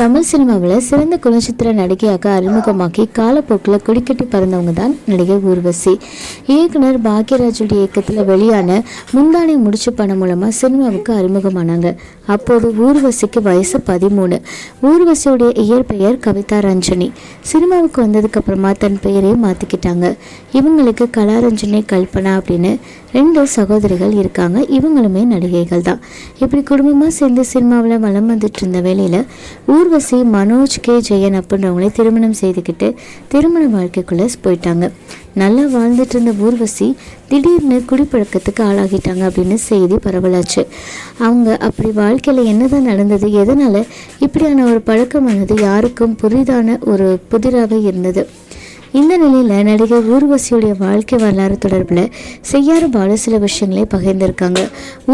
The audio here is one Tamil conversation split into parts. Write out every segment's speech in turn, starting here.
தமிழ் சினிமாவில் சிறந்த குணச்சித்திர நடிகையாக அறிமுகமாக்கி காலப்போக்கில் குடிக்கட்டி பறந்தவங்க தான் நடிகை ஊர்வசி. இயக்குனர் பாக்யராஜுடைய இயக்கத்தில் வெளியான முந்தானை முடிச்சு பணம் மூலமாக சினிமாவுக்கு அறிமுகமானாங்க. அப்போது ஊர்வசிக்கு வயசு பதிமூணு. ஊர்வசியுடைய இயற்பெயர் கவிதா ரஞ்சனி. சினிமாவுக்கு வந்ததுக்கு அப்புறமா தன் பெயரை மாற்றிக்கிட்டாங்க இவங்களுக்கு கலாரஞ்சனி கல்பனா அப்படின்னு ரெண்டு சகோதரிகள் இருக்காங்க. இவங்களுமே நடிகைகள் தான். இப்படி குடும்பமாக சேர்ந்து சினிமாவில் வளம் வந்துட்டு இருந்த வேலையில் ஊர்வசி மனோஜ் கே ஜெயன் அப்படின்றவங்களே திருமணம் செய்துக்கிட்டு திருமண வாழ்க்கைக்குள்ளே போயிட்டாங்க. நல்லா வாழ்ந்துட்டு இருந்த ஊர்வசி திடீர்னு குடிப்பழக்கத்துக்கு ஆளாகிட்டாங்க அப்படின்னு செய்தி பரவலாச்சு. அவங்க அப்படி வாழ்க்கையில் என்னதான் நடந்தது எதனால் இப்படியான ஒரு பழக்கமானது யாருக்கும் புதிதான ஒரு புதிராக இருந்தது. இந்த நிலையில் நடிகை ஊர்வசியுடைய வாழ்க்கை வரலாறு தொடர்பில் செய்யாறு பாலு சில விஷயங்களை பகிர்ந்திருக்காங்க.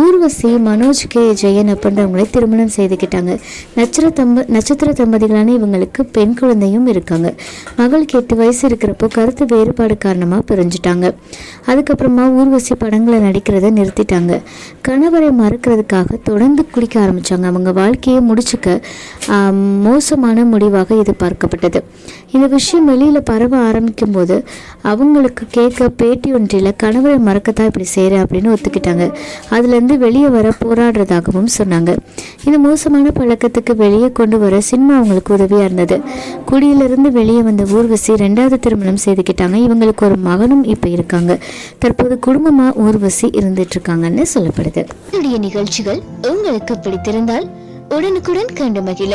ஊர்வசி மனோஜ் கே. ஜெயன் அப்படின்றவங்களை திருமணம் செய்துக்கிட்டாங்க நட்சத்திர தம்ப நட்சத்திர தம்பதிகளான இவங்களுக்கு பெண் குழந்தையும் இருக்காங்க. மகளுக்கு எட்டு வயசு இருக்கிறப்போ கருத்து வேறுபாடு காரணமாக பிரிஞ்சுட்டாங்க. அதுக்கப்புறமா ஊர்வசி படங்களை நடிக்கிறத நிறுத்திட்டாங்க. கணவரை மறுக்கிறதுக்காக தொடர்ந்து குடிக்க ஆரம்பித்தாங்க அவங்க வாழ்க்கையை முடிச்சுக்க மோசமான முடிவாக இது பார்க்கப்பட்டது இந்த விஷயம் வெளியில் பரவ ஆரம்பிக்கும் போது அவங்களுக்கு கேட்க பேட்டி ஒன்றில் கணவரை மறக்கத்தான் இப்படி செய்கிறேன் அப்படின்னு ஒத்துக்கிட்டாங்க. அதுலேருந்து வெளியே வர போராடுறதாகவும் சொன்னாங்க. இந்த மோசமான பழக்கத்துக்கு வெளியே கொண்டு வர சினிமா அவங்களுக்கு உதவியாக இருந்தது. குடியிலிருந்து வெளியே வந்த ஊர்வசி ரெண்டாவது திருமணம் செய்துக்கிட்டாங்க. இவங்களுக்கு ஒரு மகனும் இப்போ இருக்காங்க. தற்போது குடும்பமாக ஊர்வசி இருந்துட்டு இருக்காங்கன்னு சொல்லப்படுது. என்னுடைய நிகழ்ச்சிகள் உங்களுக்கு பிடித்திருந்தால் உடனுக்குடன் கண்டு மகிழ.